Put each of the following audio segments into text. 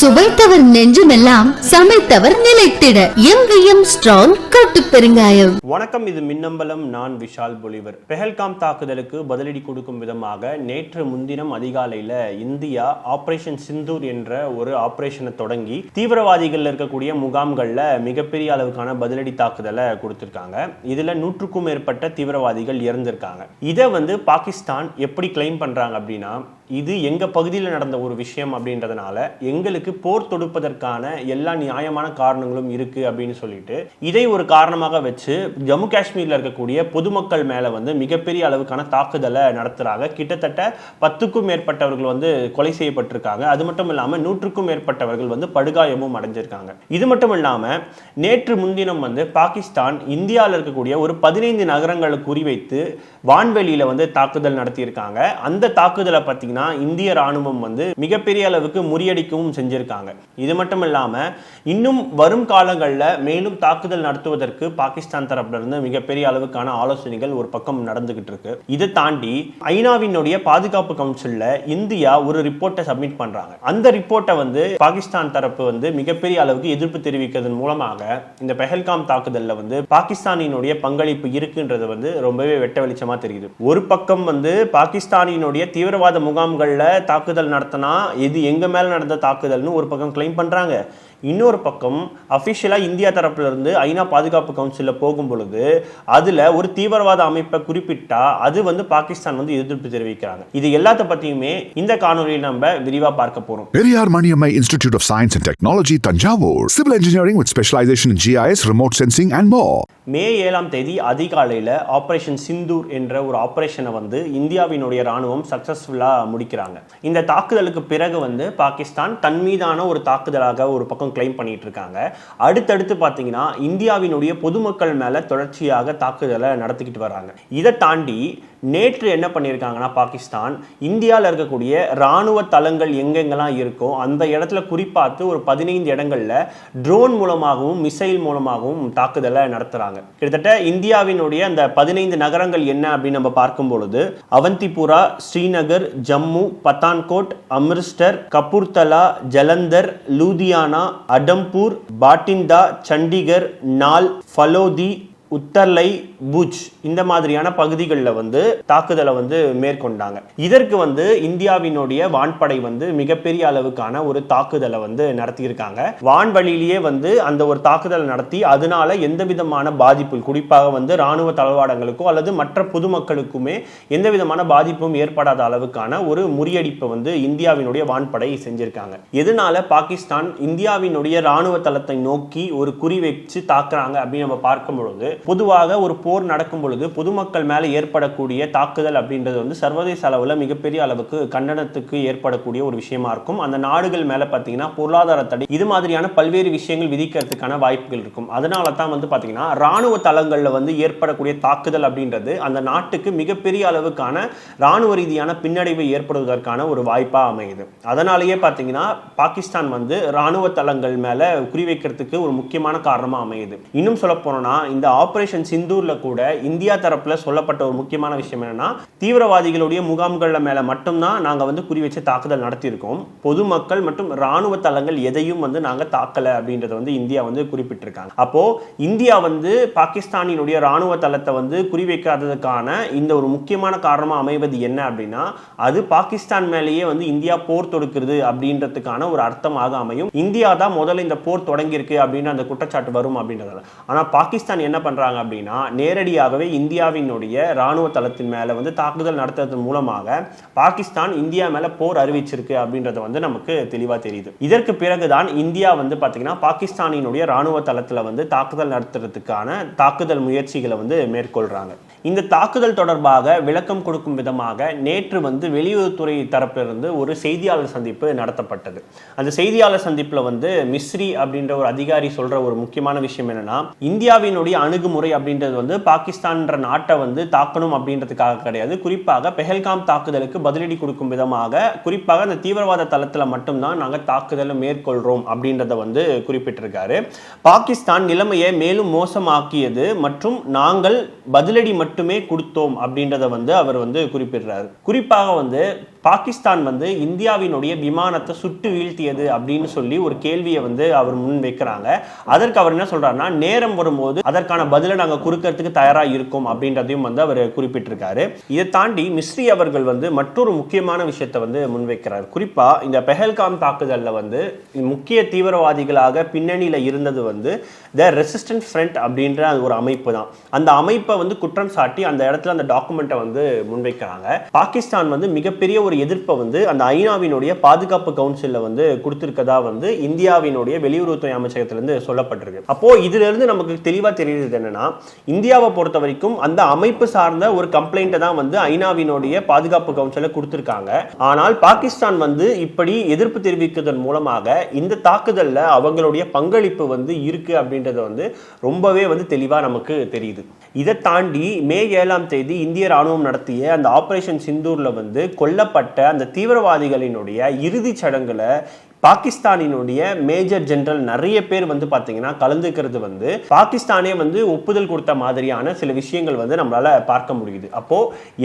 சுவைத்தவர் நெஞ்சுமெல்லாம் சமைத்தவர் நிலைத்திட. எங்கேயும் ஸ்ட்ராங் கட்டு பெருங்காயம். வணக்கம் இது மின்னம்பலம். நான் விஷால் பொலிவர். பெஹல்காம் தாக்குதலுக்கு பதிலடி கொடுக்கும் விதமாக நேற்று முன்தினம் அதிகாலையில இந்தியா ஆபரேஷன் சிந்தூர் என்ற ஒரு ஆபரேஷனை தொடங்கி தீவிரவாதிகள் இருக்கக்கூடிய முகாம்கள்ல மிகப்பெரிய அளவுக்கான பதிலடி தாக்குதலை கொடுத்திருக்காங்க. இதுல நூற்றுக்கும் மேற்பட்ட தீவிரவாதிகள் இறந்திருக்காங்க. இதை வந்து பாகிஸ்தான் எப்படி கிளைம் பண்றாங்க அப்படின்னா இது எங்கள் பகுதியில் நடந்த ஒரு விஷயம் அப்படின்றதுனால எங்களுக்கு போர் தொடுப்பதற்கான எல்லா நியாயமான காரணங்களும் இருக்குது அப்படின்னு சொல்லிட்டு இதை ஒரு காரணமாக வச்சு ஜம்மு காஷ்மீரில் இருக்கக்கூடிய பொதுமக்கள் மேலே வந்து மிகப்பெரிய அளவுக்கான தாக்குதலை நடத்துகிறாங்க கிட்டத்தட்ட பத்துக்கும் மேற்பட்டவர்கள் வந்து கொலை செய்யப்பட்டிருக்காங்க. அது மட்டும் இல்லாமல் நூற்றுக்கும் மேற்பட்டவர்கள் வந்து படுகாயமும் அடைஞ்சிருக்காங்க. இது மட்டும் இல்லாமல் நேற்று முன்தினம் வந்து பாகிஸ்தான் இந்தியாவில் இருக்கக்கூடிய ஒரு பதினைந்து நகரங்களை குறிவைத்து வான்வெளியில் வந்து தாக்குதல் நடத்தியிருக்காங்க. அந்த தாக்குதலை பார்த்தீங்கன்னா பார்த்தீங்கன்னா இந்திய ராணுவம் வந்து மிகப்பெரிய அளவுக்கு முறியடிக்கவும் செஞ்சுருக்காங்க. இது மட்டும் இல்லாமல் இன்னும் வரும் காலங்களில் மேலும் தாக்குதல் நடத்துவதற்கு பாகிஸ்தான் தரப்பிலிருந்து மிகப்பெரிய அளவுக்கான ஆலோசனைகள் ஒரு பக்கம் நடந்துகிட்டு இருக்கு. இதை தாண்டி ஐநாவினுடைய பாதுகாப்பு கவுன்சிலில் இந்தியா ஒரு ரிப்போர்ட்டை சப்மிட் பண்ணுறாங்க அந்த ரிப்போர்ட்டை வந்து பாகிஸ்தான் தரப்பு வந்து மிகப்பெரிய அளவுக்கு எதிர்ப்பு தெரிவிக்கிறதன் மூலமாக இந்த பெஹல்காம் தாக்குதலில் வந்து பாகிஸ்தானினுடைய பங்களிப்பு இருக்குன்றது வந்து ரொம்பவே வெட்ட வெளிச்சமாக தெரியுது. ஒரு பக்கம் வந்து பாகிஸ்தானினுடைய தீவிரவாத முகாம் முகாம்களில் தாக்குதல் நடத்தினா இது எங்க மேல நடந்த தாக்குதல்னு ஒரு பக்கம் கிளைம் பண்றாங்க. இன்னொரு பக்கம் அஃபிஷியலாக இந்தியா தரப்புல இருந்து ஐநா பாதுகாப்பு கவுன்சிலில் போகும் பொழுது அதில் ஒரு தீவிரவாத அமைப்பை குறிப்பிட்டா அது வந்து பாகிஸ்தான் வந்து எதிர்ப்பு தெரிவிக்கிறாங்க இது எல்லாத்த பற்றியுமே இந்த காணொலியில் நம்ம விரிவாக பார்க்க போகிறோம் Maniammai Institute of Science and Technology, Tanjavur. Civil engineering with specialization in GIS, remote sensing, and more. மே ஏழாம் தேதி அதிகாலையில் ஆபரேஷன் சிந்தூர் என்ற ஒரு ஆபரேஷனை வந்து இந்தியாவினுடைய ராணுவம் சக்ஸஸ்ஃபுல்லாக முடிக்கிறாங்க இந்த தாக்குதலுக்கு பிறகு வந்து பாகிஸ்தான் தன் மீதான ஒரு தாக்குதலாக ஒரு பக்கம் கிளைம் பண்ணிட்டு இருக்காங்க அடுத்தடுத்து பார்த்தீங்கன்னா இந்தியாவினுடைய பொதுமக்கள் மேலே தொடர்ச்சியாக தாக்குதலை நடத்திக்கிட்டு வராங்க. இதை தாண்டி நேற்று என்ன பண்ணியிருக்காங்கன்னா பாகிஸ்தான் இந்தியாவில் இருக்கக்கூடிய ராணுவ தளங்கள் எங்கெங்கெல்லாம் இருக்கோ அந்த இடத்துல குறிப்பாத்து ஒரு பதினைந்து இடங்களில் ட்ரோன் மூலமாகவும் மிசைல் மூலமாகவும் தாக்குதலை நடத்துகிறாங்க கிட்டத்தட்ட இந்தியாவினுடைய அந்த பதினைந்து நகரங்கள் என்ன அப்படின்னு நம்ம பார்க்கும் பொழுது அவந்திபுரா ஸ்ரீநகர் ஜம்மு பத்தான்கோட் அமிர்ஸ்டர் கபூர்தலா ஜலந்தர் லூதியானா அடம்பூர் பாட்டிந்தா சண்டிகர் நால் ஃபலோதி உத்தர்லை புஜ் இந்த மாதிரியான பகுதிகளில் வந்து தாக்குதலை வந்து மேற்கொண்டாங்க. இதற்கு வந்து இந்தியாவினுடைய வான்படை வந்து மிகப்பெரிய அளவுக்கான ஒரு தாக்குதலை வந்து நடத்தியிருக்காங்க. வான்வழியிலேயே வந்து அந்த ஒரு தாக்குதலை நடத்தி அதனால எந்த விதமான பாதிப்பு குறிப்பாக வந்து ராணுவ தளவாடங்களுக்கோ அல்லது மற்ற பொதுமக்களுக்குமே எந்த விதமான பாதிப்பும் ஏற்படாத அளவுக்கான ஒரு முறியடிப்பை வந்து இந்தியாவினுடைய வான்படை செஞ்சிருக்காங்க. எதனால பாகிஸ்தான் இந்தியாவினுடைய ராணுவ தளத்தை நோக்கி ஒரு குறி வச்சு தாக்குறாங்க அப்படின்னு நம்ம பார்க்கும் பொழுது பொதுவாக ஒரு போர் நடக்கும் பொழுது பொதுமக்கள் மேலே ஏற்படக்கூடிய தாக்குதல் அப்படின்றது வந்து சர்வதேச அளவில் மிகப்பெரிய அளவுக்கு கண்டனத்துக்கு ஏற்படக்கூடிய ஒரு விஷயமா இருக்கும். அந்த நாடுகள் மேலே பார்த்தீங்கன்னா பொருளாதார தடை இது மாதிரியான பல்வேறு விஷயங்கள் விதிக்கிறதுக்கான வாய்ப்புகள் இருக்கும். அதனால தான் வந்து பார்த்தீங்கன்னா ராணுவ தளங்களில் வந்து ஏற்படக்கூடிய தாக்குதல் அப்படின்றது அந்த நாட்டுக்கு மிகப்பெரிய அளவுக்கான ராணுவ ரீதியான பின்னடைவு ஏற்படுவதற்கான ஒரு வாய்ப்பாக அமையுது. அதனாலேயே பார்த்தீங்கன்னா பாகிஸ்தான் வந்து ராணுவ தளங்கள் மேலே குறிவைக்கிறதுக்கு ஒரு முக்கியமான காரணமாக அமையுது. இன்னும் சொல்ல போனோம்னா இந்த ஆப்ரேஷன் சிந்தூர்ல கூட இந்தியா தரப்புல சொல்லப்பட்ட ஒரு முக்கியமான விஷயம் என்னென்னா தீவிரவாதிகளுடைய முகாம்கள் மேல மட்டும்தான் நாங்க வந்து குறி வச்சு தாக்குதல் நடத்தியிருக்கோம். பொதுமக்கள் மற்றும் ராணுவ தளங்கள் எதையும் வந்து நாங்க தாக்கல அப்படின்றத வந்து இந்தியா வந்து குறிப்பிட்டிருக்காங்க. அப்போ இந்தியா வந்து பாகிஸ்தானினுடைய ராணுவ தளத்தை வந்து குறிவைக்காததுக்கான இந்த ஒரு முக்கியமான காரணமா அமைவது என்ன அப்படின்னா அது பாகிஸ்தான் மேலேயே வந்து இந்தியா போர் தொடுக்கிறது அப்படின்றதுக்கான ஒரு அர்த்தமாக அமையும். இந்தியா தான் முதல்ல இந்த போர் தொடங்கியிருக்கு அப்படின்னு அந்த குற்றச்சாட்டு வரும் அப்படின்றதால. ஆனா பாகிஸ்தான் என்ன பண்ணுறாங்க அப்படின்னா நேரடியாகவே இந்தியாவினுடைய ராணுவ தளத்தின் மேலே வந்து தாக்குதல் நடத்துறதன் மூலமாக பாகிஸ்தான் இந்தியா மேலே போர் அறிவிச்சிருக்கு அப்படின்றது வந்து நமக்கு தெளிவாக தெரியுது. இதற்கு பிறகுதான் இந்தியா வந்து பார்த்தீங்கன்னா பாகிஸ்தானினுடைய ராணுவ தளத்தில் வந்து தாக்குதல் நடத்துறதுக்கான தாக்குதல் முயற்சிகளை வந்து மேற்கொள்கிறாங்க இந்த தாக்குதல் தொடர்பாக விளக்கம் கொடுக்கும் விதமாக நேற்று வந்து வெளியுறவுத்துறை தரப்பிலிருந்து ஒரு செய்தியாளர் சந்திப்பு நடத்தப்பட்டது. அந்த செய்தியாளர் சந்திப்பில் வந்து மிஸ்ரி அப்படின்ற ஒரு அதிகாரி சொல்ற ஒரு முக்கியமான விஷயம் என்னன்னா இந்தியாவினுடைய அணுகுமுறை அப்படின்றது வந்து பாகிஸ்தான்ற நாட்டை வந்து தாக்கணும் அப்படின்றதுக்காக கிடையாது. குறிப்பாக பெஹல்காம் தாக்குதலுக்கு பதிலடி கொடுக்கும் விதமாக குறிப்பாக அந்த தீவிரவாத தளத்தில் மட்டும்தான் நாங்கள் தாக்குதலை மேற்கொள்கிறோம் அப்படின்றத வந்து குறிப்பிட்டிருக்காரு. பாகிஸ்தான் நிலைமையை மேலும் மோசமாக்கியது மற்றும் நாங்கள் பதிலடி மட்டுமே கொடுத்தோம் அப்படின்றத வந்து அவர் வந்து குறிப்பிடுறாரு. குறிப்பாக வந்து பாகிஸ்தான் வந்து இந்தியாவினுடைய விமானத்தை சுட்டு வீழ்த்தியது அப்படின்னு சொல்லி ஒரு கேள்வியை வந்து அவர் முன் வைக்கிறாங்க அதற்கு அவர் என்ன சொல்றாருன்னா நேரம் வரும்போது அதற்கான பதிலை நாங்க கொடுக்கறதுக்கு தயாரா இருக்கும் அப்படின்றதையும் வந்து அவர் குறிப்பிட்டிருக்காரு. இதை தாண்டி மிஸ்ரி அவர்கள் வந்து மற்றொரு முக்கியமான விஷயத்தை வந்து முன்வைக்கிறார். குறிப்பா இந்த பெஹல்காம் தாக்குதலில் வந்து முக்கிய தீவிரவாதிகளாக பின்னணியில இருந்தது வந்து த ரெசிஸ்டன்ட் ஃப்ரண்ட் அப்படின்ற அது ஒரு அமைப்பு தான். அந்த அமைப்பை வந்து குற்றம் சாட்டி அந்த இடத்துல அந்த டாக்குமெண்ட்டை வந்து முன்வைக்கிறாங்க. பாகிஸ்தான் வந்து மிகப்பெரிய ஒரு ஒரு எதிர்ப்பை வந்து அந்த ஐநாவினுடைய பாதுகாப்பு கவுன்சிலில் வந்து கொடுத்துருக்கதா வந்து இந்தியாவினுடைய வெளியுறவுத்துறை அமைச்சகத்திலிருந்து சொல்லப்பட்டிருக்கு. அப்போ இதிலிருந்து நமக்கு தெளிவாக தெரியுது என்னன்னா இந்தியாவை பொறுத்த வரைக்கும் அந்த அமைப்பு சார்ந்த ஒரு கம்ப்ளைண்ட்டை தான் வந்து ஐநாவினுடைய பாதுகாப்பு கவுன்சில கொடுத்துருக்காங்க. ஆனால் பாகிஸ்தான் வந்து இப்படி எதிர்ப்பு தெரிவிக்கிறதன் மூலமாக இந்த தாக்குதலில் அவங்களுடைய பங்களிப்பு வந்து இருக்கு அப்படின்றது வந்து ரொம்பவே வந்து தெளிவாக நமக்கு தெரியுது. இதை தாண்டி மே ஏழாம் தேதி இந்திய ராணுவம் நடத்திய அந்த ஆபரேஷன் சிந்தூர்ல வந்து கொல்லப்பட்ட அந்த தீவிரவாதிகளினுடைய இறுதிச் சடங்குல பாகிஸ்தானினுடைய மேஜர் ஜெனரல் நிறைய பேர் வந்து பார்த்தீங்கன்னா கலந்துக்கிறது வந்து பாகிஸ்தானே வந்து ஒப்புதல் கொடுத்த மாதிரியான சில விஷயங்கள் வந்து நம்மளால பார்க்க முடியுது. அப்போ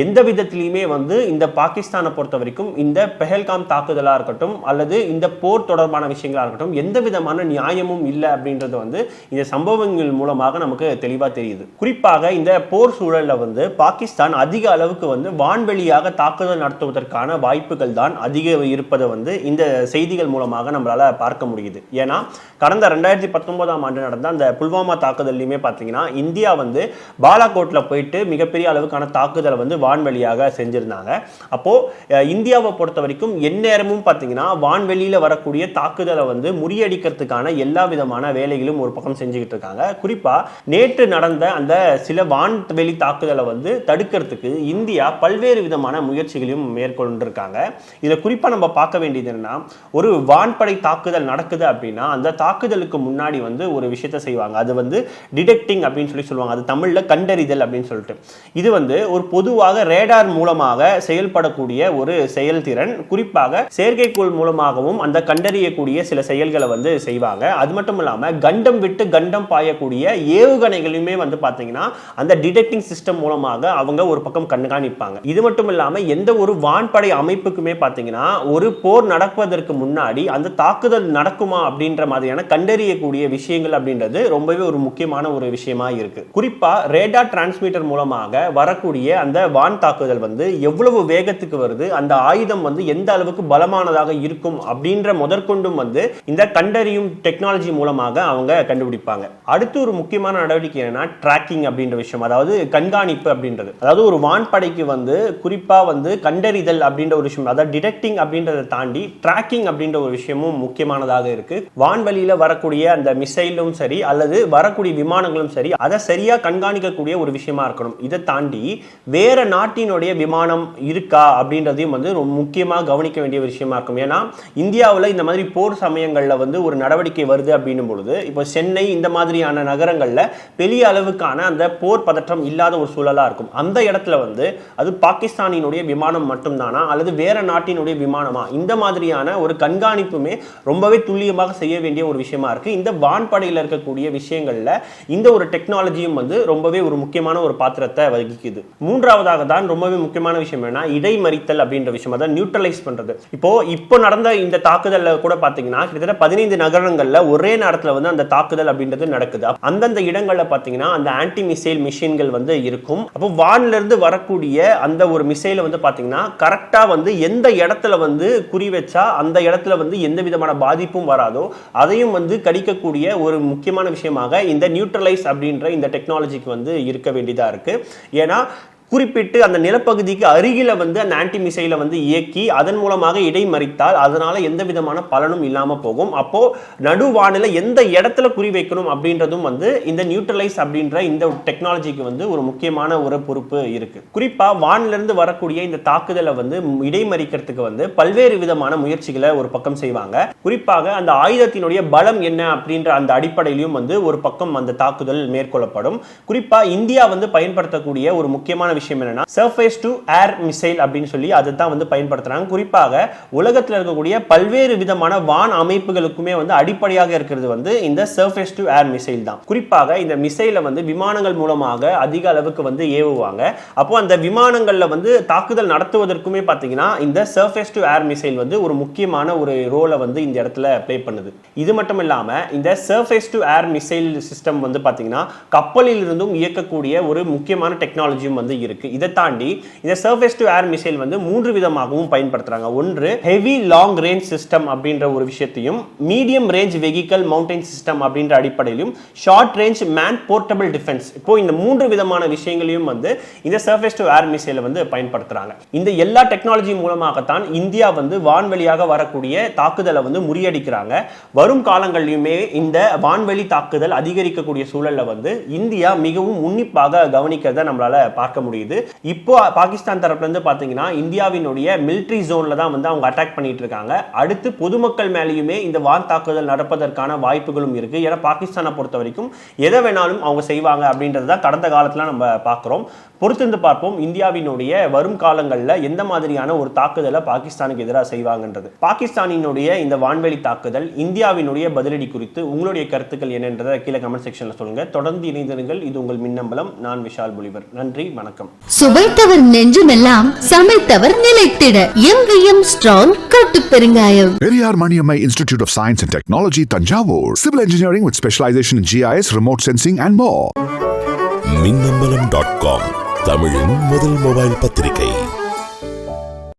எந்த விதத்திலையுமே வந்து இந்த பாகிஸ்தானை பொறுத்த வரைக்கும் இந்த பெஹல்காம் தாக்குதலாக இருக்கட்டும் அல்லது இந்த போர் தொடர்பான விஷயங்களா இருக்கட்டும் எந்த விதமான நியாயமும் இல்லை அப்படின்றது வந்து இந்த சம்பவங்கள் மூலமாக நமக்கு தெளிவாக தெரியுது. குறிப்பாக இந்த போர் சூழல்ல வந்து பாகிஸ்தான் அதிக அளவுக்கு வந்து வான்வெளியாக தாக்குதல் நடத்துவதற்கான வாய்ப்புகள் தான் அதிக இருப்பதை வந்து இந்த செய்திகள் மூலம் மூலமாக நம்மளால் பார்க்க முடியுது. ஏன்னா கடந்த ரெண்டாயிரத்தி பத்தொன்பதாம் ஆண்டு நடந்த அந்த புல்வாமா தாக்குதல்லையுமே பார்த்தீங்கன்னா இந்தியா வந்து பாலாகோட்டில் போயிட்டு மிகப்பெரிய அளவுக்கான தாக்குதலை வந்து வான்வெளியாக செஞ்சுருந்தாங்க. அப்போது இந்தியாவை பொறுத்த வரைக்கும் எந்நேரமும் பார்த்தீங்கன்னா வான்வெளியில் வரக்கூடிய தாக்குதலை வந்து முறியடிக்கிறதுக்கான எல்லா விதமான வேலைகளும் ஒரு பக்கம் செஞ்சுக்கிட்டு இருக்காங்க. குறிப்பாக நேற்று நடந்த அந்த சில வான்வெளி தாக்குதலை வந்து தடுக்கிறதுக்கு இந்தியா பல்வேறு விதமான முயற்சிகளையும் மேற்கொண்டிருக்காங்க. இதில் குறிப்பாக நம்ம பார்க்க வேண்டியது என்னன்னா ஒரு வான்படை தாக்குதல் நடக்குது அப்படின்னா அந்த தாக்குதலுக்கு முன்னாடி வந்து ஒரு விஷயத்தை செய்வாங்க. அது வந்து டிடெக்டிங் அப்படின்னு சொல்லி சொல்லுவாங்க. அது தமிழில் கண்டறிதல் அப்படின்னு சொல்லிட்டு. இது வந்து ஒரு பொதுவாக ரேடார் மூலமாக செயல்படக்கூடிய ஒரு செயல்திறன். குறிப்பாக செயற்கைக்கோள் மூலமாகவும் அந்த கண்டறியக்கூடிய சில செயல்களை வந்து செய்வாங்க. அது மட்டும் இல்லாமல் கண்டம் விட்டு கண்டம் பாயக்கூடிய ஏவுகணைகளுமே வந்து பார்த்தீங்கன்னா அந்த டிடெக்டிங் சிஸ்டம் மூலமாக அவங்க ஒரு பக்கம் கண்காணிப்பாங்க. இது மட்டும் இல்லாமல் எந்த ஒரு வான்படை அமைப்புக்குமே பார்த்தீங்கன்னா ஒரு போர் நடப்பதற்கு முன்னாடி அந்த தாக்குதல் நடக்குமா அப்படின்ற மாதிரியான கண்டறியக்கூடிய விஷயங்கள் அப்படின்றது ரொம்பவே ஒரு முக்கியமான ஒரு விஷயமா இருக்கு. குறிப்பா ரேடா டிரான்ஸ்மிட்டர் மூலமாக வரக்கூடிய அந்த வான் தாக்குதல் வந்து எவ்வளவு வேகத்துக்கு வருது அந்த ஆயுதம் வந்து எந்த அளவுக்கு பலமானதாக இருக்கும் அப்படின்ற முதற்கொண்டும் வந்து இந்த கண்டறியும் டெக்னாலஜி மூலமாக அவங்க கண்டுபிடிப்பாங்க. அடுத்து ஒரு முக்கியமான நடவடிக்கை என்னன்னா ட்ராக்கிங் அப்படின்ற விஷயம் அதாவது கண்காணிப்பு அப்படின்றது. அதாவது ஒரு வான்படைக்கு வந்து குறிப்பா வந்து கண்டறிதல் அப்படின்ற ஒரு விஷயம் அதாவது டிடெக்டிங் அப்படின்றத தாண்டி ட்ராக்கிங் அப்படின்ற ஒரு விஷயமும் முக்கியமானதாக இருக்கு. வான்வெளியில வரக்கூடிய அந்த மிசைலும் சரி அல்லது வரக்கூடிய விமானங்களும் சரி அதை சரியா கண்காணிக்கக்கூடிய ஒரு விஷயமா இருக்கணும். இதை தாண்டி வேற நாட்டினுடைய விமானம் இருக்கா அப்படின்றதையும் வந்து ரொம்ப முக்கியமாக கவனிக்க வேண்டிய விஷயமா இருக்கும். ஏன்னா இந்தியாவில் இந்த மாதிரி போர் சமயங்களில் வந்து ஒரு நடவடிக்கை வருது அப்படின்னும் பொழுது இப்போ சென்னை இந்த மாதிரியான நகரங்களில் பெரிய அளவுக்கான அந்த போர் பதற்றம் இல்லாத ஒரு சூழலாக இருக்கும். அந்த இடத்துல வந்து அது பாகிஸ்தானினுடைய விமானம் மட்டும்தானா அல்லது வேற நாட்டினுடைய விமானமா? இந்த மாதிரியான ஒரு கண்காணிப்புமே ரொம்பவே துல்லியமாக செய்ய வேண்டிய ஒரு விஷயமா இருக்கு. இந்த வான்படையில் இருக்கக்கூடிய விஷயங்கள்ல இந்த ஒரு டெக்னாலஜியும் வந்து ரொம்பவே ஒரு முக்கியமான ஒரு பாத்திரத்தை வகிக்குது. மூன்றாவதாக தான் ரொம்பவே முக்கியமான விஷயம் என்னன்னா இடைமறித்தல் அப்படின்ற விஷயம் அதாவது நியூட்ரலைஸ் பண்றது. இப்போ இப்போ நடந்த இந்த தாக்குதல்ல கூட பாத்தீங்கன்னா கிட்டத்தட்ட பதினைந்து நகரங்கள்ல ஒரே நேரத்துல வந்து அந்த தாக்குதல் அப்படின்றது நடக்குது. அந்தந்த இடங்கள்ல பாத்தீங்கன்னா அந்த ஆன்டி மிசைல் மிஷின்கள் வந்து இருக்கும். அப்போ வான்ல இருந்து வரக்கூடிய அந்த ஒரு மிசைலை வந்து பாத்தீங்கன்னா கரெக்டா வந்து எந்த இடத்துல வந்து குறி வச்சா அந்த இடத்துல வந்து எந்த விதமான பாதிப்பும் வராதோ அதையும் வந்து கடிக்கக்கூடிய ஒரு முக்கியமான விஷயமாக இந்த நியூட்ரலைஸ் அப்படின்ற இந்த டெக்னாலஜிக்கு வந்து இருக்க வேண்டியதாக இருக்கு. ஏன்னா குறிப்பிட்டு அந்த நிலப்பகுதிக்கு அருகில வந்து அந்த ஆன்டி மிசைலை வந்து இயக்கி அதன் மூலமாக இடைமறித்தால் அதனால எந்த விதமான பலனும் இல்லாம போகும். அப்போ நடுவானில எந்த இடத்துல குறி வைக்கணும் அப்படின்றதும் வந்து இந்த நியூட்ரலைஸ் அப்படின்ற இந்த டெக்னாலஜிக்கு வந்து ஒரு முக்கியமான ஒரு பொறுப்பு இருக்கு. குறிப்பா வானிலிருந்து வரக்கூடிய இந்த தாக்குதலை வந்து இடைமறிக்கிறதுக்கு வந்து பல்வேறு விதமான முயற்சிகளை ஒரு பக்கம் செய்வாங்க. குறிப்பாக அந்த ஆயுதத்தினுடைய பலம் என்ன அப்படின்ற அந்த அடிப்படையிலும் வந்து ஒரு பக்கம் அந்த தாக்குதல் மேற்கொள்ளப்படும். குறிப்பா இந்தியா வந்து பயன்படுத்தக்கூடிய ஒரு முக்கியமான விஷயம் விஷயம் என்னன்னா சர்ஃபேஸ் டு ஏர் மிசைல் அப்படின்னு சொல்லி அதை தான் வந்து பயன்படுத்துறாங்க. குறிப்பாக உலகத்தில் இருக்கக்கூடிய பல்வேறு விதமான வான் அமைப்புகளுக்குமே வந்து அடிப்படையாக இருக்கிறது வந்து இந்த சர்ஃபேஸ் டு ஏர் மிசைல் தான். குறிப்பாக இந்த மிசைலை வந்து விமானங்கள் மூலமாக அதிக அளவுக்கு வந்து ஏவுவாங்க. அப்போ அந்த விமானங்கள்ல வந்து தாக்குதல் நடத்துவதற்குமே பார்த்தீங்கன்னா இந்த சர்ஃபேஸ் டு ஏர் மிசைல் வந்து ஒரு முக்கியமான ஒரு ரோலை வந்து இந்த இடத்துல ப்ளே பண்ணுது. இது மட்டும் இல்லாம இந்த surface to air missile system வந்து பார்த்தீங்கன்னா கப்பலில் இருந்தும் இயக்கக்கூடிய ஒரு முக்கியமான டெக்னாலஜியும் வந்து இருக்கு. இதை தாண்டி இந்த சர்ஃபேஸ் டு ஏர் மிசைல் வந்து மூன்று விதமாகவும் பயன்படுத்துறாங்க. ஒன்று ஹெவி லாங் ரேஞ்ச் சிஸ்டம் அப்படின்ற ஒரு விஷயத்தையும் medium range vehicle mounted system அப்படின்ற அடிப்படையிலும் short range man portable defence இப்போ இந்த மூன்று விதமான விஷயங்களையும் வந்து இந்த சர்ஃபேஸ் டு ஏர் மிசைல வந்து பயன்படுத்துறாங்க. இந்த எல்லா டெக்னாலஜி மூலமாகத்தான் இந்தியா வந்து வான்வெளியாக வரக்கூடிய தாக்குதலை வந்து முறியடிக்கிறாங்க. வரும் காலங்களிலுமே இந்த வான்வெளி தாக்குதல் அதிகரிக்கக்கூடிய சூழல்ல வந்து இந்தியா மிகவும் உன்னிப்பாக கவனிக்கிறத நம்மளால பார்க்க முடியும் முடியுது. இப்போ பாகிஸ்தான் தரப்புல இருந்து இந்தியாவினுடைய மிலிட்ரி ஜோனில் தான் வந்து அவங்க அட்டாக் பண்ணிட்டு இருக்காங்க. அடுத்து பொதுமக்கள் மேலேயுமே இந்த வான் தாக்குதல் நடப்பதற்கான வாய்ப்புகளும் இருக்குது ஏன்னா பாகிஸ்தானை பொறுத்த வரைக்கும் எதை வேணாலும் அவங்க செய்வாங்க அப்படின்றது தான் கடந்த காலத்தில் நம்ம பார்க்குறோம் பொறுத்திருந்து பார்ப்போம் இந்தியாவினுடைய வரும் காலங்களில் எந்த மாதிரியான ஒரு தாக்குதலை பாகிஸ்தானுக்கு எதிராக செய்வாங்கன்றது. பாகிஸ்தானினுடைய இந்த வான்வெளி தாக்குதல் இந்தியாவினுடைய பதிலடி குறித்து உங்களுடைய கருத்துக்கள் என்னன்றதை கீழே கமெண்ட் செக்ஷனில் சொல்லுங்க. தொடர்ந்து இணைந்திருங்கள். இது உங்கள் மின்னம்பலம். நான் விஷால் புலிவர். நன்றி வணக்கம். சுவைத்தவர் நெஞ்சுமெல்லாம் சமைத்தவர் நிலைத்திட எங்கேயும் ஸ்ட்ராங் கட்டு பெருங்காயம் Periyar Maniammai Institute of Science and Technology, Tanjavur. Civil engineering with specialization in GIS, remote sensing, and more. Minnambalam dot com தமிழின் முதல் மொபைல் பத்திரிகை